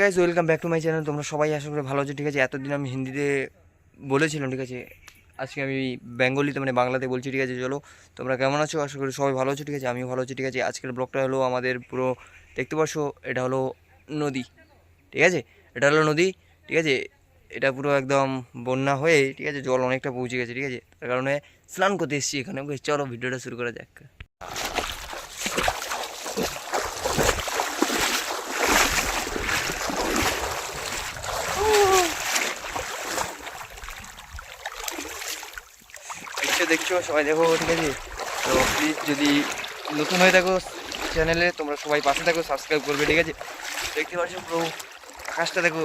Guys welcome back to my channel তোমরা সবাই আশা করি ভালো আছো ঠিক আছে এতদিন আমি হিন্দিতে বলেছিলাম ঠিক আছে আজকে আমি বেঙ্গলিতে মানে বাংলাতে বলছি ঠিক আছে চলো তোমরা কেমন আছো আশা করি সবাই ভালো আছো ঠিক আছে আমিও ভালো আছি ঠিক আছে আজকের ব্লগটা হলো আমাদের পুরো দেখতে পাচ্ছ এটা হলো নদী ঠিক আছে এটা হলো নদী ঠিক আছে এটা পুরো একদম বন্যা হয়ে ঠিক আছে জল অনেকটা পৌঁছে গেছে ঠিক আছে তার কারণে স্নান করতে এসেছি এখানে চলো ভিডিওটা শুরু করা যাক দেখছ? সবাই দেখো, ঠিক আছে? তো প্লিজ যদি নতুন হয়ে থাকো চ্যানেলে তোমরা সবাই পাশে থাকো সাবস্ক্রাইব করবে, ঠিক আছে? দেখতে পাচ্ছ পুরো আকাশটা দেখো।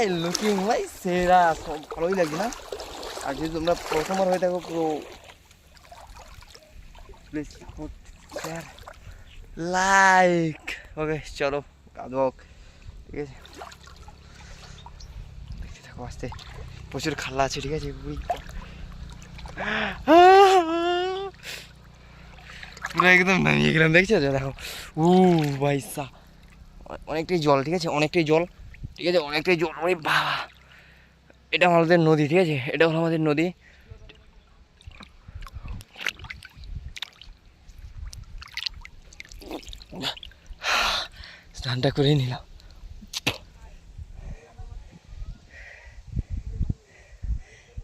এই লুকিং ভাই সেরা, সব ভালোই লাগছে না? আর যদি তোমরা প্রথমবার হয়ে থাকো, পুরো প্লিজ লাইক ওকে চলো কাদক ঠিক আছে? দেখতে থাকো আসতে। প্রচুর খাল্লা আছে, ঠিক আছে? পুরো একদম নামিয়ে গেলাম, দেখছ? দেখো। উ বাইসা অনেকটাই জল, ঠিক আছে? অনেকটাই জল, ঠিক আছে? অনেকটাই জল ওই বাবা। এটা আমাদের নদী, ঠিক আছে? এটা হলো আমাদের নদী। স্নানটা করে নিলাম।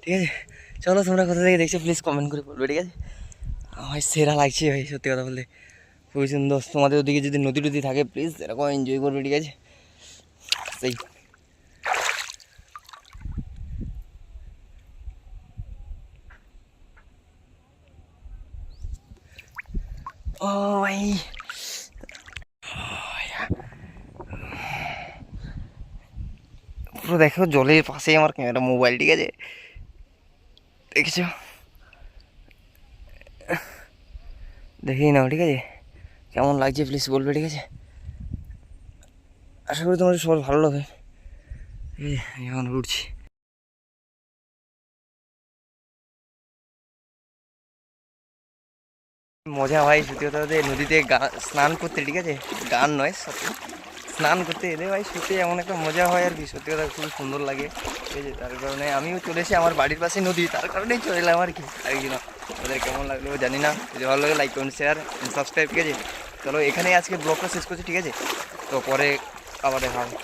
ঠিক আছে? চলো তোমরা কোথা থেকে দেখছ প্লিজ কমেন্ট করে বলবে, ঠিক আছে? আমার সেরা লাগছে ভাই, সত্যি কথা বলতে। খুবই সুন্দর। তোমাদের ওদিকে যদি নদী টদী থাকে প্লিজ এরকম এনজয় করবে, ঠিক আছে? সেই। ও ভাই। পুরো দেখো, জলের পাশেই আমার ক্যামেরা মোবাইল ঠিক আছে? দেখেছ দেখেই নাও, ঠিক আছে? কেমন লাগছে প্লিজ বলবে, ঠিক আছে? আশা করি তোমার সবার ভালো লাগবে। এই এখন উঠছি। মজা ভাই সত্যি কথা নদীতে স্নান করতে, ঠিক আছে? গান নয়, সত্যি। স্নান করতে এলে ভাই, সত্যি এমন একটা মজা হয় আর কি, সত্যি কথা খুবই সুন্দর লাগে। ঠিক আছে তার কারণে আমিও চলে এসে আমার বাড়ির পাশে নদী, তার কারণেই চলে এলাম আর কি। আর কি না ওদের কেমন লাগল জানি না, যদি ভালো লাগে লাইক কমেন্ট শেয়ার সাবস্ক্রাইব ঠিক আছে? চলো এখানেই আজকে ব্লগটা শেষ করছি, ঠিক আছে? তো পরে আবার দেখা হবে।